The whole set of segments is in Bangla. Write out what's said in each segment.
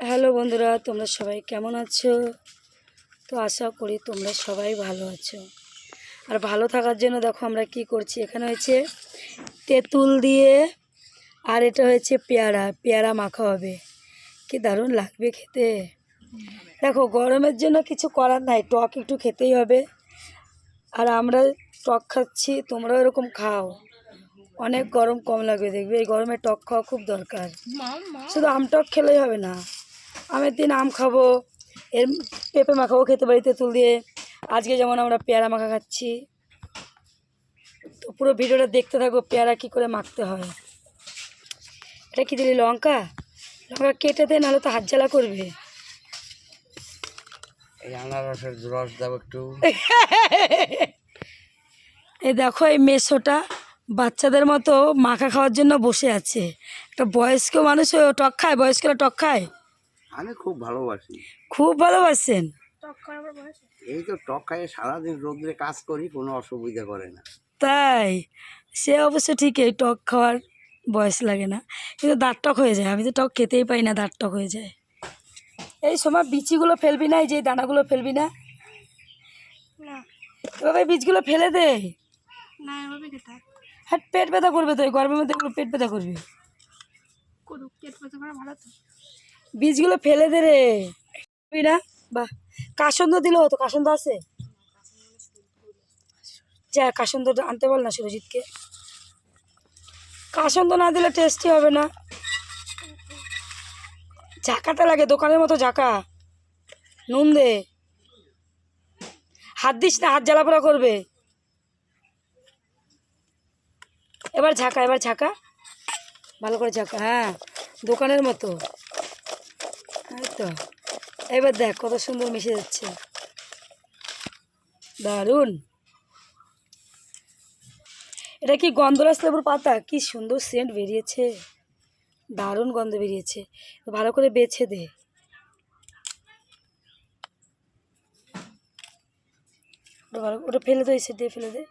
হ্যালো বন্ধুরা তোমরা সবাই কেমন আছো? তো আশা করি তোমরা সবাই ভালো আছো। আর ভালো থাকার জন্য দেখো আমরা কি করছি। এখানে হয়েছে তেঁতুল দিয়ে আর এটা হয়েছে পেয়ারা। পেয়ারা মাখা হবে। কি দারুণ লাগবে খেতে। দেখো গরমের জন্য কিছু করার নাই। টক একটু খেতেই হবে। আর আমরা টক খাচ্ছি তোমরাও এরকম খাও। অনেক গরম কম লাগবে দেখবে? এই গরমে টক খাওয়া খুব দরকার। শুধু আম টক খেলেই হবে না। আমের দিন আম খাব এর পেঁপে মাখাও খেতে পারি তেঁতুল দিয়ে। আজকে যেমন আমরা পেয়ারা মাখা খাচ্ছি। তো পুরো ভিডিওটা দেখতে থাকব পেয়ারা কী করে মাখতে হয়। এটা কি দিলি লঙ্কা? লঙ্কা কেটে দে নাহলে তো হাত জ্বালা করবে। এই আনারসের রস দাও একটু। এই দেখো এই মেশোটা বাচ্চাদের মতো মাখা খাওয়ার জন্য বসে আছে। একটা বয়স্ক মানুষ টক খায় বয়স্করা টক খায়। আমি খুব ভালোবাসি। খুব ভালোবাসেন? এই তো টক খাইয়ে সারাদিন রোদ্রে কাজ করি কোনো অসুবিধা করে না। তাই? সে অবশ্য ঠিকই টক খাওয়ার বয়স লাগে না। কিন্তু দাঁত টক হয়ে যায় আমি তো টক খেতেই পাই না দাঁত টক হয়ে যায়। এই সময় বিচিগুলো ফেলবি না এই যে দানাগুলো ফেলবি না? এভাবে বীজগুলো ফেলে দে। হ্যাঁ পেট ব্যথা করবে তো এই গরমের মধ্যে এগুলো পেট ব্যথা করবে। বীজগুলো ফেলে দে রে। না, বাহ, কাসন্দ দিলে হতো কাসন্দ আছে? যা, কাসন্দ আনতে বল না সুরজিৎকে। কাসন্দ না দিলে টেস্টি হবে না। ঝাঁকাটা লাগে, দোকানের মতো ঝাঁকা। নুন দে। হাত দিস না, হাত জ্বালাপোড়া করবে। এবার ঝাঁকা এবার ঝাঁকা। ভালো করে ঝাঁকা হ্যাঁ দোকানের মতো। এই তো? এবার দেখ কত সুন্দর মিশে যাচ্ছে। দারুণ। এটা কি গন্ধরাজ লেবুর পাতা? কি সুন্দর সেন্ট বেরিয়েছে। দারুণ গন্ধ বেরিয়েছে। ভালো করে বেছে দে। ওটা ফেলে দে সে দিয়ে ফেলে দে।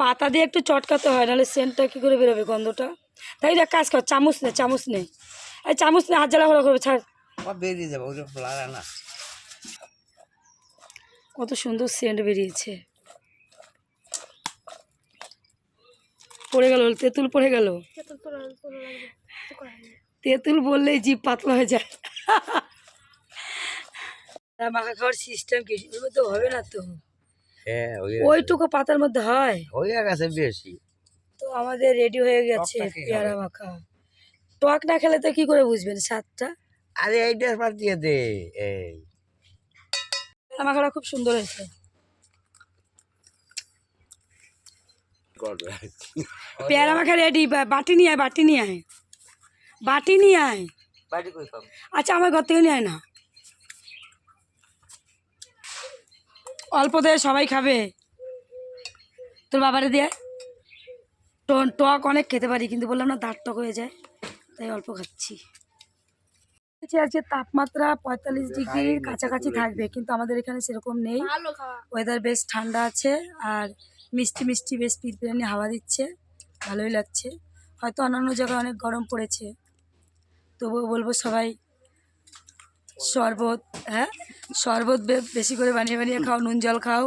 পাতা দিয়ে একটু চটকাতে হয়, নাহলে সেন্টটা কী করে বেরোবে গন্ধটা? তাই দেখ কাজ কর চামচ নে চামচ নে। এই চামচ নে হাত জ্বালা করবে ছাড়। বেরিয়ে যাবে না কত সুন্দর সেন্ট বেরিয়েছে। পড়ে গেল তেঁতুল পড়ে গেল। তেঁতুল বললেই জিভ পাতলা হয়ে যায়। মাখা খাওয়ার সিস্টেম কি? এগুলো তো হবে না তো। হ্যাঁ ওইটুকু পাতার মধ্যে হয়। হয়ে গেছে বেশি। তো আমাদের রেডি হয়ে গেছে পেয়ারা মাখা। টক না খেলে তো কি করে বুঝবেন স্বাদটা? আরে এইটা এবার দিয়ে দে এই। পেয়ারা মাখাটা খুব সুন্দর হয়েছে। পেয়ারা মাখা রেডি বাটি নিয়ে আয় বাটি নিয়ে আয়। বাটি নিয়ে আয়। আচ্ছা আমার ঘর থেকে নিয়ে আয় না। অল্প দে সবাই খাবে। তোর বাবারে দিয়ে টক অনেক খেতে পারি কিন্তু বললাম না দাঁত টক হয়ে যায় তাই অল্প খাচ্ছি। আজকে তাপমাত্রা পঁয়তাল্লিশ ডিগ্রির কাছাকাছি থাকবে কিন্তু আমাদের এখানে সেরকম নেই। ওয়েদার বেশ ঠান্ডা আছে আর মিষ্টি মিষ্টি বেশ পিরপিরানি হাওয়া দিচ্ছে ভালোই লাগছে। হয়তো অন্যান্য জায়গায় অনেক গরম পড়েছে তবুও বলব সবাই শরবত হ্যাঁ? শরবত বেশি করে বানিয়ে বানিয়ে খাও নুন জল খাও।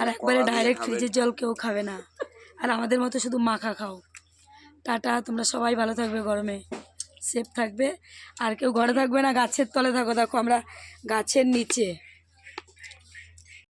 আর একবারে ডাইরেক্ট ফ্রিজের জল কেউ খাবে না। আর আমাদের মতো শুধু মাখা খাও। টাটা, তোমরা সবাই ভালো থাকবে গরমে। সেফ থাকবে। আর কেউ ঘরে থাকবে না, গাছের তলে থাকো। দেখো আমরা গাছের নিচে।